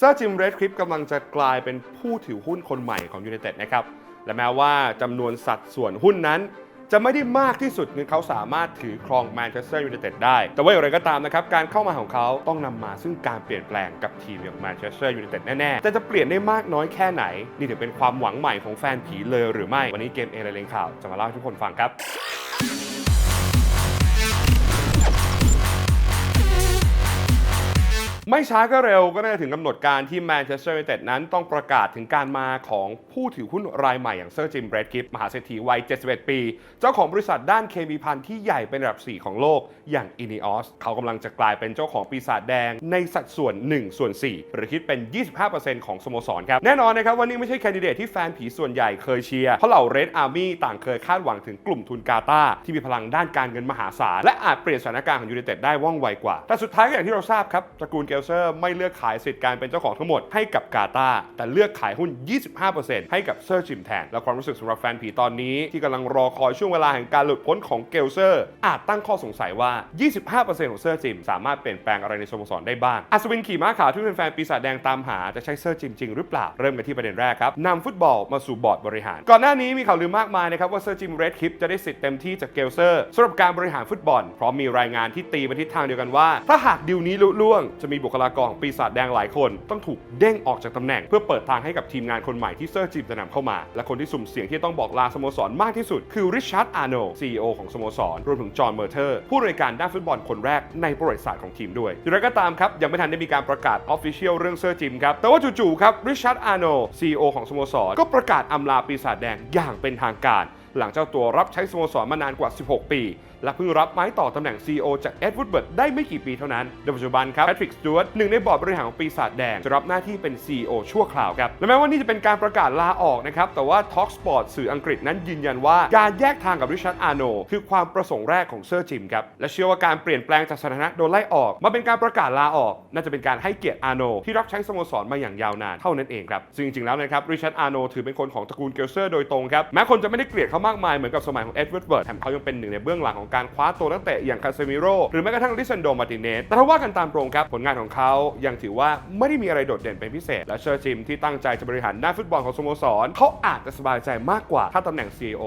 เซอร์จิมเรดคลิปกำลังจะกลายเป็นผู้ถือหุ้นคนใหม่ของยู n นเต็ดนะครับ และแม้ว่าจำนวนสัดส่วนหุ้นนั้น จะไม่ได้มากที่สุดคือเขาสามารถถือครองแมนเชสเตอร์ยูไนเต็ดได้ แต่ว่าอย่างไรก็ตามนะครับ การเข้ามาของเขาต้องนำมาซึ่งการเปลี่ยนแปลงกับทีมอย่างแมนเชสเตอร์ยูไนเต็ดแน่ๆ แต่จะเปลี่ยนได้มากน้อยแค่ไหน นี่ถือเป็นความหวังใหม่ของแฟนผีเลยหรือไม่ วันนี้เกมเอเลงข่าวจะมาเล่าให้ทุกคนฟังครับ ไม่ช้าก็เร็วก็น่าจะถึงกำหนดการที่แมนเชสเตอร์ยูไนเต็ดนั้นต้องประกาศถึงการมาของผู้ถือหุ้นรายใหม่อย่างเซอร์จิมเบรดกิฟมหาเศรษฐีวัย 71 ปี เจ้าของบริษัทด้านเคมีพันที่ใหญ่เป็นระดับ 4 ของโลกอย่างอินิออสเขากำลังจะกลายเป็นเจ้าของปีศาจแดงในสัดส่วน 1 ส่วน 4 หรือคิดเป็น 25%ของสโมสรครับ แน่นอนนะครับว่านี่ไม่ใช่แคนดิเดตที่แฟนผีส่วนใหญ่เคยเชียร์เพราะเหล่าเรดอาร์มี่ต่างเคยคาดหวังถึงกลุ่มทุนกาตาที่มีพลังด้านการเงินมหาศาลและอาจเปลี่ยนสถานการณ์ของยูไนเต็ดได้ว่องไวกว่าแต่สุดท้ายก็อย่างที่เราทราบครับตระกูลเกลเซอร์ไม่เลือกขายสิทธิ์การเป็นเจ้าของทั้งหมดให้กับกาตาแต่เลือกขายหุ้น 25%ให้กับเซอร์จิมแทน และความรู้สึกสำหรับแฟนผีตอนนี้ที่กำลังรอคอยช่วงเวลาแห่งการหลุดพ้นของเกลเซอร์ อาจตั้งข้อสงสัยว่า 25%ของเซอร์จิมสามารถเปลี่ยนแปลงอะไรในสโมสรได้บ้าง อัศวินขี่ม้าขาวที่เป็นแฟนปีศาจแดงตามหาจะใช้เซอร์จิมจริงหรือเปล่า เริ่มกันที่ประเด็นแรกครับนำฟุตบอลมาสู่บอร์ดบริหาร ก่อนหน้านี้มีข่าวลือมากมายนะครับว่าเซอร์จิมเรดคลิปจะได้สิทธิ์เต็มที่จากเกลเซอร์สำหรับการบริหารฟุตบอล เพราะมีรายงานที่ตีไปทิศทางเดียวกันว่า ถ้าหากดิวนี้ลุล่วงจะมีบคลากรของปีศาจแดงหลายคน ต้องถูกเด้งออกจากตำแหน่ง เพื่อเปิดทางให้กับทีมงานคนใหม่ที่เซอร์จิมจะนำเข้ามา และคนที่สุ่มเสี่ยงที่ต้องบอกลาสโมสรมากที่สุด คือริชาร์ดอาร์โน CEO ของสโมสรรวมถึงจอห์นเมอร์เทอร์ผู้อำนวยการด้านฟุตบอลคนแรกในประวัติศาสตร์ของทีมด้วยอย่างไรก็ตามครับยังไม่ทันได้มีการประกาศออฟฟิเชียลเรื่องเซอร์จิมครับแต่ว่าจู่ๆครับริชาร์ดอาร์โน CEO ของสโมสรก็ประกาศอำลาปีศาจแดงอย่างเป็นทางการ หลังเจ้าตัวรับใช้สโมสรมานานกว่า 16 ปี และเพิ่งรับไม้ต่อตำแหน่ง CEO จากเอ็ดวูดเบิร์ดได้ไม่กี่ปีเท่านั้นโดยปัจจุบันครับแพทริกสจวตหนึ่งในบอร์ดบริหารของปีศาจแดงจะรับหน้าที่เป็น CEO ชั่วคราวครับและแม้ว่านี่จะเป็นการประกาศลาออกนะครับแต่ว่า Talk Sport สื่ออังกฤษนั้นยืนยันว่าการแยกทางกับริชาร์ดอาร์โนคือความประสงค์แรกของเซอร์จิมครับและเชื่อว่าการเปลี่ยนแปลงจากสถานะโดนไล่ออก มาเป็นการประกาศลาออก น่าจะเป็นการให้เกียรติอาร์โนที่รับใช้สโมสรมาอย่างยาวนานเท่านั้นเองครับซึ่งจริงๆแล้วนะครับริชาร์ดอาร์โนถือเป็นคนของตระกูลเกลเซอร์โดยตรงครับแม้คนจะไม่ได้เกลียดเขามากมายเหมือนกับสมัยของเอ็ดเวิร์ดเบิร์ดแถมเขายังเป็นหนึ่งในเบื้องหลังของการคว้าตัวนักเตะอย่างคาเซมิโร่หรือแม้กระทั่งลิซันโดมาติเนสแต่ถ้าว่ากันตามตรงครับผลงานของเขายังถือว่าไม่ได้มีอะไรโดดเด่นเป็นพิเศษ และเชอร์จิมที่ตั้งใจจะบริหารด้านฟุตบอลของสโมสรเขาอาจจะสบายใจมากกว่าถ้าตำแหน่ง CEO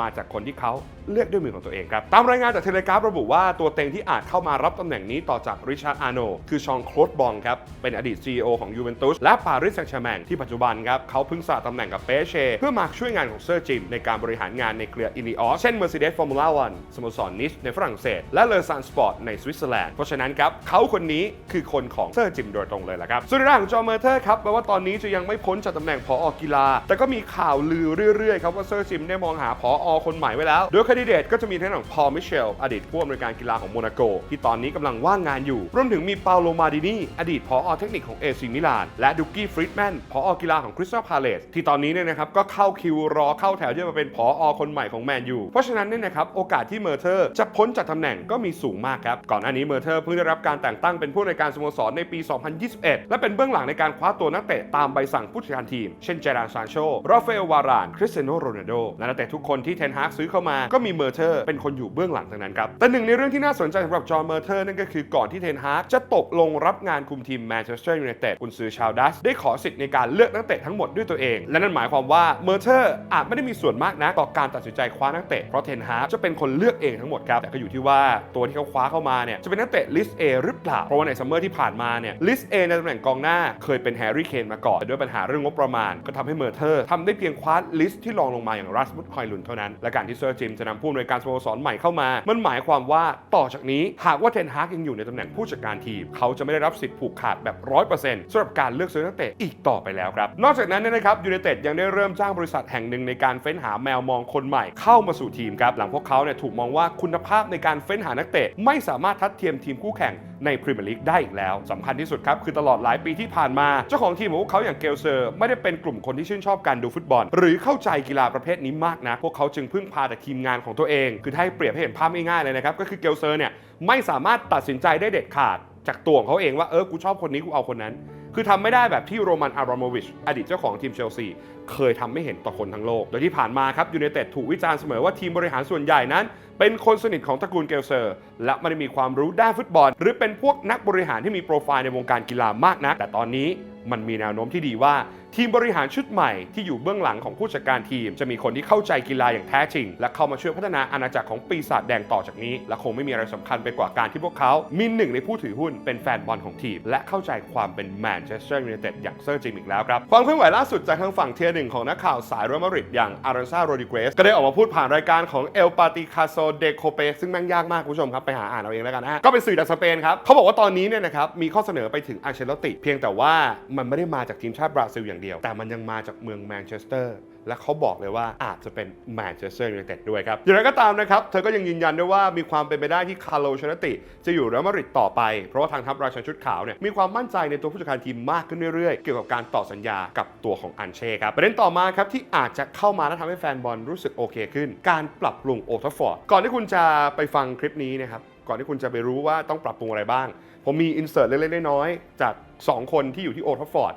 มาจากคนที่เขาเลือกด้วยมือของตัวเองครับ ตามรายงานจากเทเลกราฟระบุว่าตัวเต็งที่อาจเข้ามารับตำแหน่งนี้ต่อจากริชาร์ดอาร์โนคือชองโคลดบองครับ เป็นอดีต CEO ของยูเวนตุสและปารีสแซงต์แชร์แมงที่ปัจจุบันครับเขาเพิ่งสละตำแหน่งกับเปเช่เพื่อมาช่วยงานของเซอร์จิมในการบริหารงานในเครืออินิออสเช่น Mercedes Formula One สโมสรนิชในฝรั่งเศส และเลอซานสปอร์ตในสวิตเซอร์แลนด์เพราะฉะนั้นครับเขาคนนี้คือคนของเซอร์จิมโดยตรงเลยละครับส่วนในด้านของจอห์นเมอร์เทอร์ครับแปลว่าตอนนี้จะยังไม่พ้นจากตำแหน่งผอกีฬา แต่ก็มีข่าวลือเรื่อยๆครับว่าเซอร์จิมได้มองหาผอคนใหม่ไว้แล้วโดยคนดิเดตก็จะมีทั้งของพอลมิเชล อดีตผู้อำนวยการกีฬาของโมนาโก ที่ตอนนี้กำลังว่างงานอยู่ รวมถึงมีเปาโลมาดินีอดีตผอเทคนิคของเอซิมิลาน และดุกี้ฟริดแมนผอกีฬาของคริสตัลพาเลสที่ตอนนี้เนี่ยนะครับก็เข้าคิวรอเข้าแถวที่จะมาเป็นผอคนใหม่ของแมนยูเพราะฉะนั้นเนี่ยนะครับโอกาสที่เมอร์เทอร์จะพ้นจากตำแหน่งก็มีสูงมากครับก่อนหน้านี้เมอร์เทอร์เพิ่งได้รับการแต่งตั้งเป็นผู้ในการสโมสรในปี 2021 และเป็นเบื้องหลังในการคว้าตัวนักเตะตามใบสั่งผู้จัดการทีม เช่นเจรานซานโชราฟาเอลวารานคริสเตียโนโรนัลโดและนักเตะทุกคนที่เทนฮากซื้อเข้ามาก็มีเมอร์เทอร์เป็นคนอยู่เบื้องหลังทั้งนั้นครับ แต่หนึ่งในเรื่องที่น่าสนใจสำหรับจอห์นเมอร์เทอร์นั่นก็คือก่อนที่เทนฮากจะตกลงรับงานคุมทีมแมนเชสเตอร์ยูไนเต็ดกุนซือชาวดัชได้ขอสิทธิ์ในการเลือกนักเตะทั้งหมดด้วยตัวเอง และนั่นหมายความว่าเมอร์เทอร์อาจไม่ได้มีส่วนมากนะต่อการตัดสินใจคว้านักเตะเพราะเทนฮากจะเป็นคนเลือกเองทั้งหมดครับแต่ก็อยู่ที่ว่าตัวที่เขาคว้าเข้ามาเนี่ยจะเป็นนักเตะลิสต์ A หรือเปล่าเพราะว่าในซัมเมอร์ที่ผ่านมาเนี่ยลิสต์ A ในตำแหน่งกองหน้าเคยเป็นแฮร์รี่เคนมาก่อนแต่ด้วยปัญหาเรื่องงบประมาณ ก็ทำให้เมอร์เทอร์ทำได้เพียงคว้าลิสที่รองลงมาอย่างรัสมุดฮอยลุนเท่านั้นและการที่เซอร์จิมจะนำผู้อำนวยการสโมสรใหม่เข้ามา มันหมายความว่าต่อจากนี้หากว่าเทนฮากยังอยู่ในตำแหน่งผู้จัดการทีม เขาจะไม่ได้รับสิทธิ์ผูกขาดแบบ 100%สำหรับการเลือกซื้อนักเตะอีกต่อไปแล้วครับ นอกจากนั้นนยนะครับยูไนเต็ดยังได้เริ่มจ้างบริษัทแห่งหนึ่งในการเฟ้นหาแมวมองคนใหม่เข้ามาสู่ทีมครับหลังพวกเขาเนี่ยถูกมองว่าคุณภาพในการเฟ้นหานักเตะ ไม่สามารถทัดเทียมทีมคู่แข่งในพรีเมียร์ลีกได้อีกแล้วสำคัญที่สุดครับคือตลอดหลายปีที่ผ่านมา เจ้าของทีมของพวกเขาอย่างเกลเซอร์ ไม่ได้เป็นกลุ่มคนที่ชื่นชอบการดูฟุตบอล หรือเข้าใจกีฬาประเภทนี้มากนะพวกเขาจึงพึ่งพาแต่ทีมงานของตัวเอง คือถ้าให้เปรียบให้เห็นภาพง่ายๆเลยนะครับ ก็คือเกลเซอร์เนี่ยไม่สามารถตัดสินใจได้เด็ดขาดจากตัวของเขาเองว่าเออกูชอบคนนี้กูเอาคนนั้น คือทำไม่ได้แบบที่โรมันอาราโมวิชอดีตเจ้าของทีมเชลซีเคยทำไม่เห็นต่อคนทั้งโลก โดยที่ผ่านมาครับยู i นเต็ดถูกวิจารณ์เสมอว่าทีมบริหารส่วนใหญ่นั้น เป็นคนสนิทของตระกูลเกลเซอร์ และไม่ได้มีความรู้ด้านฟุตบอล หรือเป็นพวกนักบริหารที่มีโปรไฟล์ในวงการกีฬามากนัก แต่ตอนนี้มันมีแนวโน้มที่ดีว่า ทีมบริหารชุดใหม่ที่อยู่เบื้องหลังของผู้จัดการทีม จะมีคนที่เข้าใจกีฬาอย่างแท้จริง และเข้ามาช่วยพัฒนาอาณาจักรของปีศาจแดงต่อจากนี้ และคงไม่มีอะไรสำคัญไปกว่าการที่พวกเขา มีหนึ่งในผู้ถือหุ้นเป็นแฟนบอลของทีม และเข้าใจความเป็นแมนเชสเตอร์ยูไนเต็ดอย่างเซอร์จิมอีกแล้วครับความเคลื่อนไหวล่าสุดจากทางฝั่งเทียร์หนึ่งของนักข่าวสายเรอัลมาดริดอย่างอารันซาโรดิเกรสก็ได้ออกมาพูดผ่านรายการของเอลปาติคาโซเดโคเปซึ่งแม่งยากมากคุณผู้ชมครับไปหาอ่านเอาเองแล้วกันนะฮะก็เป็นสื่อจากสเปนครับเขาบอกว่าตอนนี้เนี่ยนะครับมีข้อเสนอไปถึงอัลเชลติ เพียงแต่ว่ามันไม่ได้มาจากทีมชาติบราซิลอย่างเดียว แต่มันยังมาจากเมืองแมนเชสเตอร์ และเขาบอกเลยว่าอาจจะเป็นแมนเชสเตอร์ยูไนเต็ดด้วยครับ อย่างไรก็ตามนะครับ เธอก็ยังยืนยันด้วยว่ามีความเป็นไปได้ที่คาร์โลชนติ จะอยู่เรอัลมาดริดต่อไป เพราะว่าทางทัพราชันชุดขาวเนี่ยมีความมั่นใจในตัวผู้จัดการทีมมากขึ้นเรื่อยๆ เกี่ยวกับการต่อสัญญากับตัวของอันเช่ครับ ประเด็นต่อมาครับที่อาจจะเข้ามาและทำให้แฟนบอลรู้สึกโอเคขึ้น การปรับปรุงโอทัฟฟอร์ด ก่อนที่คุณจะไปฟังคลิปนี้นะครับ ก่อนที่คุณจะไปรู้ว่าต้องปรับปรุงอะไรบ้าง ผมมีอินเสิร์ตเล็กๆน้อยๆจากสองคนที่อยู่ที่โอทัฟฟอร์ด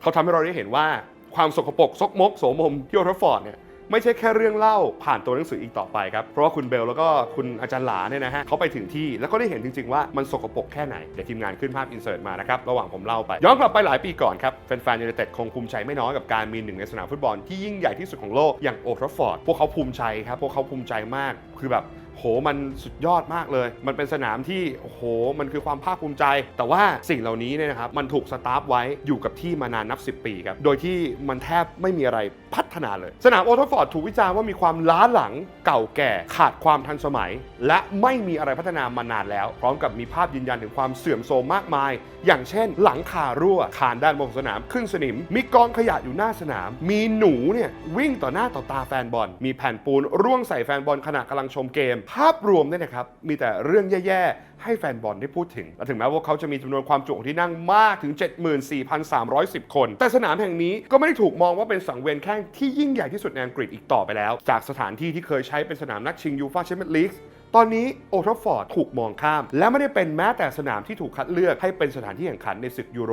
เขาทำให้เราได้เห็นว่าความสกปรกซกมกโสมมที่โอทฟฟอร์ดเนี่ยไม่ใช่แค่เรื่องเล่าผ่านตัวหนังสืออีกต่อไปครับ เพราะว่าคุณเบลแล้วก็คุณอาจารย์หลาเนี่ยนะฮะเขาไปถึงที่แล้วก็ได้เห็นจริง ๆ ว่ามันสกปรกแค่ไหน เดี๋ยวทีมงานขึ้นภาพอินเสิร์ตมานะครับ ระหว่างผมเล่าไป ย้อนกลับไปหลายปีก่อนครับ แฟนๆยูไนเต็ดคงภูมิใจไม่น้อยกับการมีหนึ่งในสนามฟุตบอลที่ยิ่งใหญ่ที่สุดของโลกอย่างโอทัฟฟอร์ดพวกเขาภูมิใจครับพวกเขาภูมิใจมากคือแบบ โหมันสุดยอดมากเลย มันเป็นสนามที่โอ้โหมันคือความภาคภูมิใจ แต่ว่าสิ่งเหล่านี้เนี่ยนะครับมันถูกสตาร์ฟไว้อยู่กับที่มานานนับ 10 ปีครับ โดยที่มันแทบไม่มีอะไรพัฒนาเลย สนามโอทฟฟอร์ดถูกวิจารณ์ว่ามีความล้าหลังเก่าแก่ขาดความทันสมัย และไม่มีอะไรพัฒนามานานแล้ว พร้อมกับมีภาพยืนยันถึงความเสื่อมโทรมมากมาย อย่างเช่น หลังคารั่วคานด้านบนของสนามขึ้นสนิม มีกองขยะอยู่หน้าสนาม มีหนูเนี่ยวิ่งต่อหน้าต่อตาแฟนบอล มีแผ่นปูนร่วงใส่แฟนบอลขณะกำลังชมเกมภาพรวมเนี่ยนะครับ มีแต่เรื่องแย่ๆ ให้แฟนบอลได้พูดถึง และถึงแม้ว่าเขาจะมีจำนวนความจุของที่นั่งมากถึง 74,310 คน แต่สนามแห่งนี้ก็ไม่ได้ถูกมองว่าเป็นสังเวียนแข่งที่ยิ่งใหญ่ที่สุดในอังกฤษอีกต่อไปแล้ว จากสถานที่ที่เคยใช้เป็นสนามนักชิงยูฟ่าแชมเปี้ยนลีกตอนนี้โอทัฟฟอร์ดถูกมองข้าม และไม่ได้เป็นแม้แต่สนามที่ถูกคัดเลือกให้เป็นสถานที่แข่งขันในศึกยูโร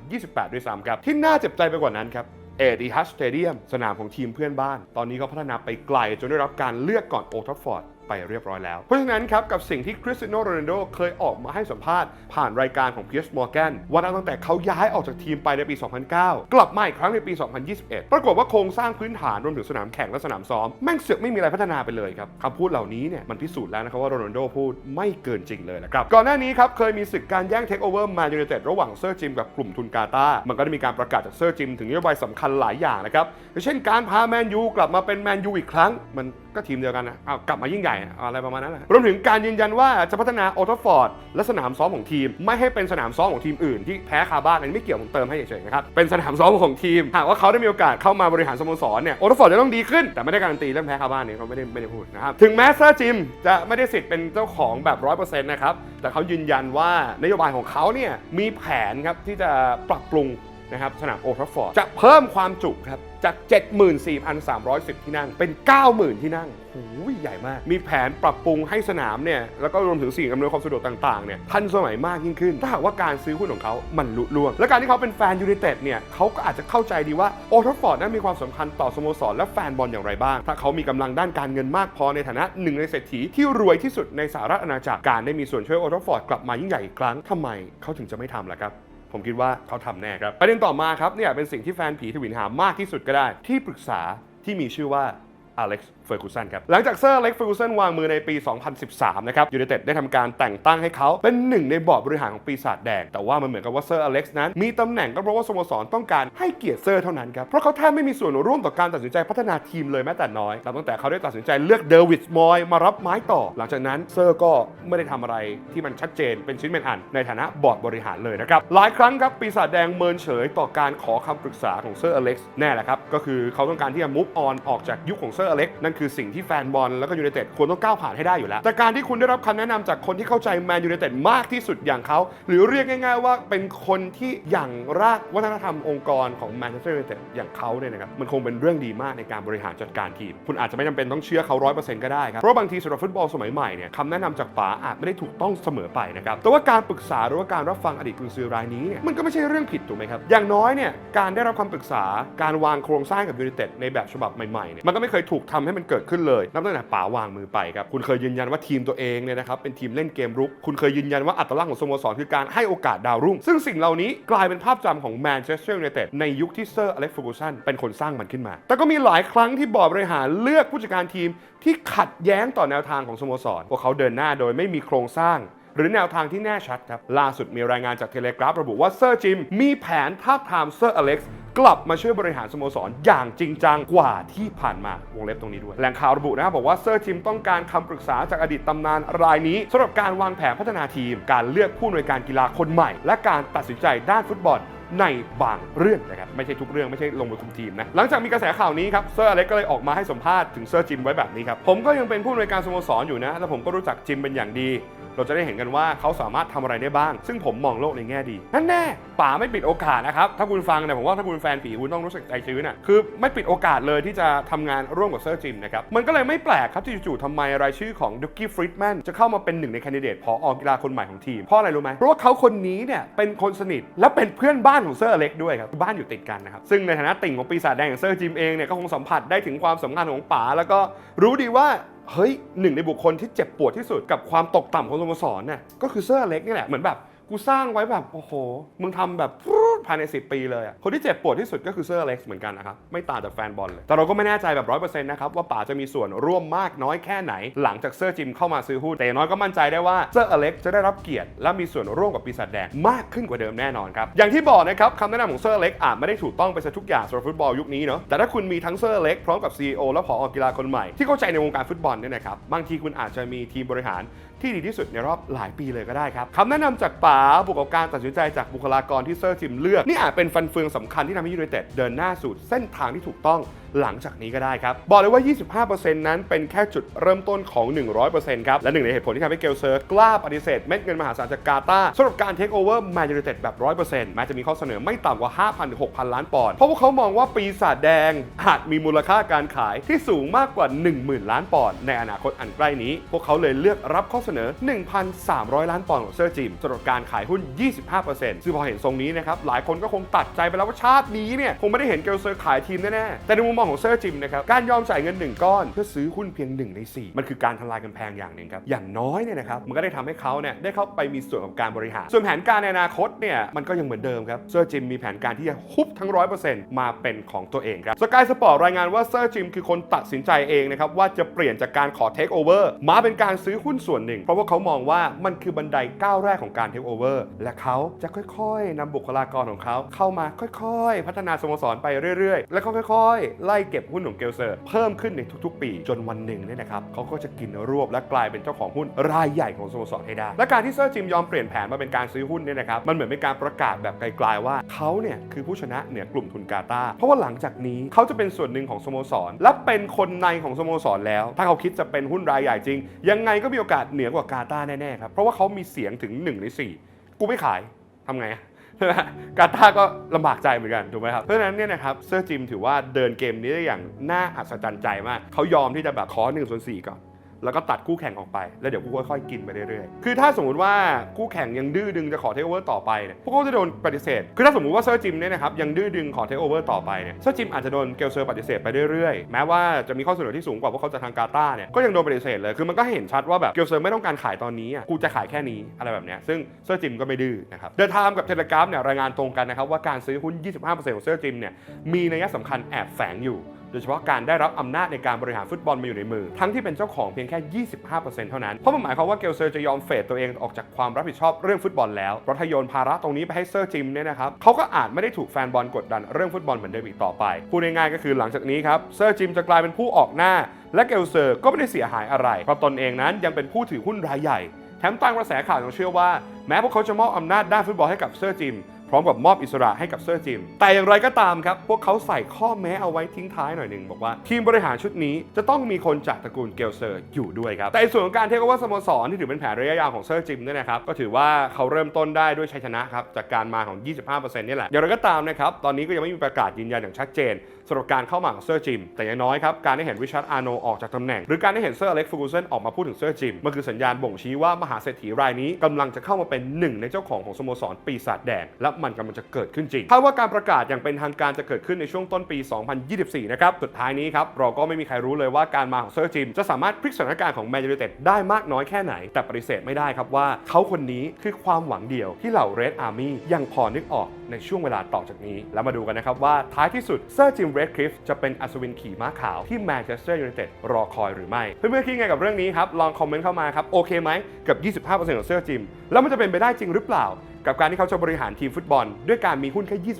2028 ด้วยซ้ำครับ ที่น่าเจ็บใจไปกว่านั้นครับเอดีฮัสสเตเดียมสนามของทีมเพื่อนบ้าน ตอนนี้ก็พัฒนาไปไกลจนได้รับการเลือกก่อนโอทัฟฟอร์ด ไปเรียบร้อยแล้ว เพราะฉะนั้นครับกับสิ่งที่คริสตียโนโรนัลโดเคยออกมาให้สัมภาษณ์ผ่านรายการของเพียร์สมอร์แกนว่าตั้งแต่เขาย้ายออกจากทีมไปในปี 2009 กลับมาอีกครั้งในปี 2021 ปรากฏว่าโครงสร้างพื้นฐานรวมถึงสนามแข่งและสนามซ้อม แม่งเสือกไม่มีอะไรพัฒนาไปเลยครับคำพูดเหล่านี้เนี่ยมันพิสูจน์แล้วนะครับว่าโรนัลโดพูดไม่เกินจริงเลยนะครับก่อนหน้านี้ครับเคยมีศึกการแย่งเทคโอเวอร์แมนยูไนเต็ดระหว่างเซอร์จิมกับกลุ่มทุนกาตาร์มันก็ได้มีการประกาศจากเซอร์จิมถึงนโยบายสำคัญหลายอย่างนะครับอย่างเช่นการพาแมนยูกลับมาเป็นแมนยูอีกครั้งมันก็ทีมเดียวกันนะเอากลับมายิ่งใหญ่อะอะไรประมาณนั้นแหละรวมถึงการยืนยันว่าจะพัฒนาโอทฟฟอร์ดและสนามซ้อมของทีม ไม่ให้เป็นสนามซ้อมของทีมอื่นที่แพ้คาบ้านอันนี้ไม่เกี่ยวผมเติมให้เฉยๆนะครับเป็นสนามซ้อมของทีมหากว่าเขาได้มีโอกาสเข้ามาบริหารสโมสรเนี่ยโอทฟฟอร์ดจะต้องดีขึ้นแต่ไม่ได้การันตีเรื่องแพ้คาบ้านเนี่ยเขาไม่ได้ไม่ได้พูดนะครับถึงแม้เซอร์จิมจะไม่ได้สิทธิ์เป็นเจ้าของแบบร้อยเปอร์เซ็นต์นะครับแต่เขายืนยันว่านโยบายของเขาเนี่ยมีแผนครับที่จะปรับปรุง นะครับสนามโอทัฟฟอร์ดจะเพิ่มความจุครับจาก 74,310 ที่นั่งเป็น 90,000 ที่นั่งโอ้ยใหญ่มาก มีแผนปรับปรุงให้สนามเนี่ยแล้วก็รวมถึงสิ่งอำนวยความสะดวกต่างๆเนี่ยทันสมัยมากยิ่งขึ้น ถ้าหากว่าการซื้อหุ้นของเขามันลุล่วง และการที่เขาเป็นแฟนยูไนเต็ดเนี่ยเขาก็อาจจะเข้าใจดีว่าโอทัฟฟอร์ดนั้นมีความสำคัญต่อสโมสรและแฟนบอลอย่างไรบ้าง ถ้าเขามีกำลังด้านการเงินมากพอในฐานะหนึ่งในเศรษฐีที่รวยที่สุดในสหรัฐอาณาจักรการได้มีส่วนช่วยโอทัฟฟอร์ดกลับมายิ่งใหญ่อีกครั้งทำไมเขาถึงจะไม่ทำล่ะครับ ผมคิดว่าเขาทำแน่ครับ ประเด็นต่อมาครับเนี่ยเป็นสิ่งที่แฟนผีทวินหามากที่สุดก็ได้ ที่ปรึกษาที่มีชื่อว่าอเล็กซ์เฟอร์กูสันครับ หลังจากเซอร์เล็กเฟอร์กูสันวางมือในปี 2013 นะครับยูไนเต็ดได้ทำการแต่งตั้งให้เขาเป็นหนึ่งในบอร์ดบริหารของปีศาจแดง แต่ว่ามันเหมือนกับว่าเซอร์อเล็กซ์นั้น มีตำแหน่งก็เพราะว่าสโมสรต้องการให้เกียรติเซอร์เท่านั้นครับ เพราะเขาแทบไม่มีส่วนร่วมต่อการตัดสินใจพัฒนาทีมเลยแม้แต่น้อยนับตั้งแต่เขาได้ตัดสินใจเลือกเดวิดมอยมารับไม้ต่อ หลังจากนั้นเซอร์ก็ไม่ได้ทำอะไรที่มันชัดเจนเป็นชิ้นเป็นอัน ในฐานะบอร์ดบริหารเลยนะครับหลายครั้งครับปีศาจแดงเมินเฉยต่อการขอคำปรึกษาของเซอร์อเล็กซ์แน่แหละครับก็คือเขาต้องการที่จะมุฟออนออกจากยุคของเซอร์อเล็กซ์นั่นนคือสิ่งที่แฟนบอลแล้วก็ยูไนเต็ดควรต้องก้าวผ่านให้ได้อยู่แล้ว แต่การที่คุณได้รับคำแนะนำจากคนที่เข้าใจแมนยูไนเต็ดมากที่สุดอย่างเขา หรือเรียกง่าย ๆ ว่าเป็นคนที่อย่างรากวัฒนธรรมองค์กรของแมนเชสเตอร์ยูไนเต็ดอย่างเขาเนี่ยนะครับมันคงเป็นเรื่องดีมากในการบริหารจัดการทีม คุณอาจจะไม่จำเป็นต้องเชื่อเขาร้อยเปอร์เซ็นต์ก็ได้ครับเพราะบางทีสำหรับฟุตบอลสมัยใหม่เนี่ยคำแนะนำจากป๋าอาจไม่ได้ถูกต้องเสมอไปนะครับแต่ว่าการปรึกษาหรือว่าการรับฟังอดีตกุนซือรายนี้เนี่ยมันก็ไม่ใช่เรื่องผิดถูกไหมครับอย่างน้อยเนี่ยการได้รับคำปรึกษาการวางโครงสร้างกับยูไนเต็ดในแบบฉบับใหม่ๆเนี่ยมันก็ไม่เคยถูกทำให้มันเกิดขึ้นเลย นับตั้งแต่ป๋าวางมือไปครับ คุณเคยยืนยันว่าทีมตัวเองเนี่ยนะครับเป็นทีมเล่นเกมรุก คุณเคยยืนยันว่าอัตลักษณ์ของสโมสรคือการให้โอกาสดาวรุ่ง ซึ่งสิ่งเหล่านี้กลายเป็นภาพจำของแมนเชสเตอร์ยูไนเต็ดในยุคที่เซอร์อเล็กซ์ฟูกูสันเป็นคนสร้างมันขึ้นมา แต่ก็มีหลายครั้งที่บอร์ดบริหารเลือกผู้จัดการทีมที่ขัดแย้งต่อแนวทางของสโมสรพวกเขาเดินหน้าโดยไม่มีโครงสร้าง หรือแนวทางที่แน่ชัดครับ ล่าสุดมีรายงานจากเทเลกราฟระบุว่าเซอร์จิมมีแผนทาบทามเซอร์อเล็กซ์กลับมาช่วยบริหารสโมสรอย่างจริงจังกว่าที่ผ่านมาวงเล็บตรงนี้ด้วย แหล่งข่าวระบุนะครับบอกว่าเซอร์จิมต้องการคำปรึกษาจากอดีตตำนานรายนี้สำหรับการวางแผนพัฒนาทีม การเลือกผู้อำนวยการกีฬาคนใหม่ และการตัดสินใจด้านฟุตบอลในบางเรื่องนะครับ ไม่ใช่ทุกเรื่องไม่ใช่ลงมือคุมทีมนะ หลังจากมีกระแสข่าวนี้ครับ เซอร์อเล็กก็เลยออกมาให้สัมภาษณ์ถึงเซอร์จิมไว้แบบนี้ครับ ผมก็ยังเป็นผู้อำนวยการสโมสรอยู่นะ และผมก็รู้จักจิมเป็นอย่างดี เราจะได้เห็นกันว่าเขาสามารถทำอะไรได้บ้าง ซึ่งผมมองโลกในแง่ดีนั่นแน่ป๋าไม่ปิดโอกาสนะครับถ้าคุณฟังเนี่ยผมว่าถ้าคุณแฟนผีคุณต้องรู้สึกใจชื้นอะคือไม่ปิดโอกาสเลยที่จะทำงานร่วมกับเซอร์จิมนะครับมันก็เลยไม่แปลกครับที่จู่ๆทำไมรายชื่อของดุกกี้ฟริดแมนจะเข้ามาเป็นหนึ่งในแคนดิเดตพออกีฬาคนใหม่ของทีมเพราะอะไรรู้ไหมเพราะว่าเขาคนนี้เนี่ยเป็นคนสนิทและเป็นเพื่อนบ้านของเซอร์อเล็กด้วยครับบ้านอยู่ติดกันนะครับซึ่งในฐานะติ่งของปีศาจแดงอย่างเซอร์จิมเองเนี่ยก็คงสัมผัสได้ถึงความสำคัญของป๋าแล้วก็รู้ดีว่า เฮ้ยหนึ่งในบุคคลที่เจ็บปวดที่สุดกับความตกต่ำของสโมสรเนี่ยก็คือเซอร์อเล็กนี่แหละเหมือนแบบ กูสร้างไว้แบบโอ้โห มึงทำแบบภายใน 10 ปีเลยอะคนที่เจ็บปวดที่สุดก็คือเซอร์อเล็กซ์เหมือนกันนะครับ ไม่ต่างจากแฟนบอลเลย แต่เราก็ไม่แน่ใจแบบร้อยเปอร์เซ็นต์นะครับ ว่าป๋าจะมีส่วนร่วมมากน้อยแค่ไหน หลังจากเซอร์จิมเข้ามาซื้อหุ้นแต่น้อยก็มั่นใจได้ว่าเซอร์อเล็กซ์จะได้รับเกียรติและมีส่วนร่วมกับปีศาจแดงมากขึ้นกว่าเดิมแน่นอนครับอย่างที่บอกนะครับคำแนะนำของเซอร์อเล็กซ์อาจไม่ได้ถูกต้องไปซะทุกอย่างสำหรับฟุตบอลยุคนี้เนาะแต่ถ้าคุณมีทั้งเซอร์อเล็กซ์พร้อมกับ CEO และผอกีฬาคนใหม่ที่เข้าใจในวงการฟุตบอลเนี่ยนะครับบางทีคุณอาจจะมีทีมบริหาร ที่ดีที่สุดในรอบหลายปีเลยก็ได้ครับคำแนะนำจากป๋าบวกกับการตัดสินใจจากบุคลากรที่เซอร์จิมเลือก นี่อาจเป็นฟันเฟืองสำคัญที่ทำให้ยูไนเต็ดเดินหน้าสู่เส้นทางที่ถูกต้องหลังจากนี้ก็ได้ครับ บอกเลยว่า 25%นั้นเป็นแค่จุดเริ่มต้นของ 100%ครับ และหนึ่งในเหตุผลที่ทำให้เกลเซอร์กล้าปฏิเสธเม็ดเงินมหาศาลจากกาตาสำหรับการเทคโอเวอร์แมนยูไนเต็ดแบบ 100%แม้จะมีข้อเสนอไม่ต่ำกว่า 5,000ถึง6,000 ล้านปอนด์เพราะว่าเขามองว่าปีศาจแดงอาจมีมูลค่าการขายที่สูงมากกว่า 10,000 ล้านปอนด์ในอนาคตอันใกล้นี้ พวกเขาเลยเลือกรับข้อเสนอ 1,300 ล้านปอนด์ของเซอร์จิมสำหรับการขายหุ้น 25%ซึ่งพอเห็นทรงนี้นะครับหลายคนก็คงตัดใจไปแล้วว่าชาตินี้เนี่ยคงไม่ได้เห็นเกลเซอร์ขายทีมแน่ๆแต่ในมุมมองของเซอร์จิมนะครับการยอมจ่ายเงินหนึ่งก้อน เพื่อซื้อหุ้นเพียงหนึ่งในสี่มันคือการทำลายกำแพงอย่างหนึ่งครับอย่างน้อยเนี่ยนะครับมันก็ได้ทำให้เขาเนี่ยได้เข้าไปมีส่วนกับการบริหาร ส่วนแผนการในอนาคตเนี่ยมันก็ยังเหมือนเดิมครับเซอร์จิมมีแผนการที่จะฮุบทั้ง 100%มาเป็นของตัวเองครับสกายสปอร์ตรายงานว่าเซอร์จิมคือคนตัดสินใจเองนะครับว่าจะเปลี่ยนจากการขอเทคโอเวอร์มาเป็นการซื้อหุ้นส่วนหนึ่งเพราะว่าเขามองว่ามันคือบันไดก้าวแรกของการเทคโอเวอร์และเขาจะค่อยๆนำบุคลากรของเขาเข้ามาค่อยๆ พัฒนาสโมสรไปเรื่อยๆ แล้วก็ค่อยๆ ไล่เก็บหุ้นของเกลเซอร์ เพิ่มขึ้นในทุกๆ ปี จนวันหนึ่งเนี่ยนะครับเขาก็จะกินรวบและกลายเป็นเจ้าของหุ้นรายใหญ่ของสโมสรให้ได้ และการที่เซอร์จิมยอมเปลี่ยนแผนมาเป็นการซื้อหุ้นเนี่ยนะครับมันเหมือนเป็นการประกาศแบบไกลๆว่าเขาเนี่ยคือผู้ชนะเหนือกลุ่มทุนกาตาเพราะว่าหลังจากนี้เขาจะเป็นส่วนหนึ่งของสโมสร และเป็นคนในของสโมสรแล้ว ถ้าเขาคิดจะเป็นหุ้นรายใหญ่จริง ยังไงก็มีโอกาสเหนนือกว่ากาตาแน่ๆครับ เพราะว่าเขามีเสียงถึง 1 ใน 4 กูไม่ขายทำไงอะใช่ไหมกาตาก็ลำบากใจเหมือนกันถูกไหมครับเพราะฉะนั้นเนี่ยนะครับเซอร์จิมถือว่าเดินเกมนี้ได้อย่างน่าอัศจรรย์ใจมากเขายอมที่จะแบบขอ1ส่วน4ก่อน แล้วก็ตัดคู่แข่งออกไป แล้วเดี๋ยวกูค่อยๆกินไปเรื่อยๆ คือถ้าสมมติว่าคู่แข่งยังดื้อดึงจะขอเทคโอเวอร์ต่อไปเนี่ย พวกเขาจะโดนปฏิเสธ คือถ้าสมมติว่าเซอร์จิมเนี่ยนะครับยังดื้อดึงขอเทคโอเวอร์ต่อไปเนี่ย เซอร์จิมอาจจะโดนเกลเซอร์ปฏิเสธไปเรื่อยๆ แม้ว่าจะมีข้อเสนอที่สูงกว่าพวกเขาจะทางกาตาเนี่ย ก็ยังโดนปฏิเสธเลย คือมันก็เห็นชัดว่าแบบเกลเซอร์ไม่ต้องการขายตอนนี้อะ กูจะขายแค่นี้อะไรแบบเนี้ย ซึ่งเซอร์จิมก็ไม่ดื้อนะครับเดินทางกับเทเลกราฟเนี่ยรายงานตรงกันนะครับว่าการซื้อหุ้น 25%ของเซอร์จิมเนี่ยมีนัยสำคัญแอบแฝงอยู่ โดยเฉพาะการได้รับอำนาจในการบริหารฟุตบอลมาอยู่ในมือ ทั้งที่เป็นเจ้าของเพียงแค่ 25%เท่านั้น เพราะมันหมายความว่าเกลเซอร์จะยอมเฟดตัวเองออกจากความรับผิดชอบเรื่องฟุตบอลแล้วราะถ้าโยนภาระตรงนี้ไปให้เซอร์จิมเนี่ยนะครับเขาก็อาจไม่ได้ถูกแฟนบอลกดดันเรื่องฟุตบอลเหมือนเดิมอีกต่อไปพูดง่ายๆก็คือหลังจากนี้ครับเซอร์จิมจะกลายเป็นผู้ออกหน้า และเกลเซอร์ก็ไม่ได้เสียหายอะไรเพราะตนเองนั้นยังเป็นผู้ถือหุ้นรายใหญ่แถมตามกระแสข่าวยังเชื่อว่าแม้พวกเขาจะมอบอำนาจด้านฟุตบอลให้กับเซอร์จิม ร้อมกับมอบอิสระให้กับเซอร์จิม แต่อย่างไรก็ตามครับ พวกเขาใส่ข้อแม้เอาไว้ทิ้งท้ายหน่อยหนึ่งบอกว่า ทีมบริหารชุดนี้จะต้องมีคนจากตระกูลเกลเซอร์อยู่ด้วยครับ แต่ในส่วนของการเทคโอเวอร์สโมสรที่ถือเป็นแผนระยะยาวของเซอร์จิมเนี่ยนะครับก็ถือว่าเขาเริ่มต้นได้ด้วยชัยชนะครับจากการมาของ 25%นี่แหละอย่างไรก็ตามนะครับตอนนี้ก็ยังไม่มีประกาศยืนยันอย่างชัดเจนสำหรับการเข้ามาของเซอร์จิม แต่อย่างน้อยครับการได้เห็นริชาร์ดอาร์โนออกจากตำแหน่ง หรือการได้เห็นเซอร์อเล็กซ์ฟูกูเซนออกมาพูดถึงเซอร์จิมมันคือสัญญาณบ่งชี้ว่ามหาเศรษฐีรายนี้กำลังจะเข้ามาเป็นหนึ่งในเจ้าของของสโมสรปีศาจแดงและมันกำลังจะเกิดขึ้นจริงคาดว่าการประกาศอย่างเป็นทางการจะเกิดขึ้นในช่วงต้นปี 2024 นะครับสุดท้ายนี้ครับเราก็ไม่มีใครรู้เลยว่าการมาของเซอร์จิมจะสามารถพลิกสถานการณ์ของแมนยูไนเต็ดได้มากน้อยแค่ไหน แต่ปฏิเสธไม่ได้ครับว่าเขาคนนี้คือความหวังเดียวที่เหล่าเรดอาร์มี่ยังพอนึกออก ในช่วงเวลาต่อจากนี้ แล้วมาดูกันนะครับว่าท้ายที่สุดเซอร์จิมเรดคลิฟจะเป็นอัศวินขี่ม้าขาวที่แมนเชสเตอร์ยูไนเต็ดรอคอยหรือไม่ เพื่อนๆคิดไงกับเรื่องนี้ครับลองคอมเมนต์เข้ามาครับโอเคไหมกับ 25%ของเซอร์จิมแล้วมันจะเป็นไปได้จริงหรือเปล่า กับการที่เขาจะบริหารทีมฟุตบอล ด้วยการมีหุ้นแค่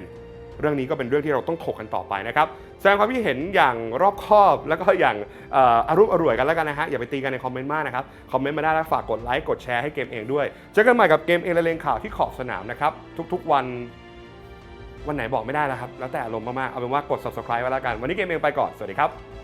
25% เรื่องนี้ก็เป็นเรื่องที่เราต้องถกกันต่อไปนะครับแสดงความคิดเห็นอย่างรอบคอบแล้วก็อย่างอารุมอร่วยกันแล้วกันนะฮะอย่าไปตีกันในคอมเมนต์มากนะครับคอมเมนต์มาได้แล้วฝากกดไลค์กดแชร์ให้เกมเองด้วยเจอกันใหม่กับเกมเองและเลงข่าวที่ขอบสนามนะครับทุกๆวันวันไหนบอกไม่ได้แล้วครับ แล้วแต่อารมณ์มากๆ เอาเป็นว่ากด subscribe ไว้แล้วกัน วันนี้เกมเองไปก่อน สวัสดีครับ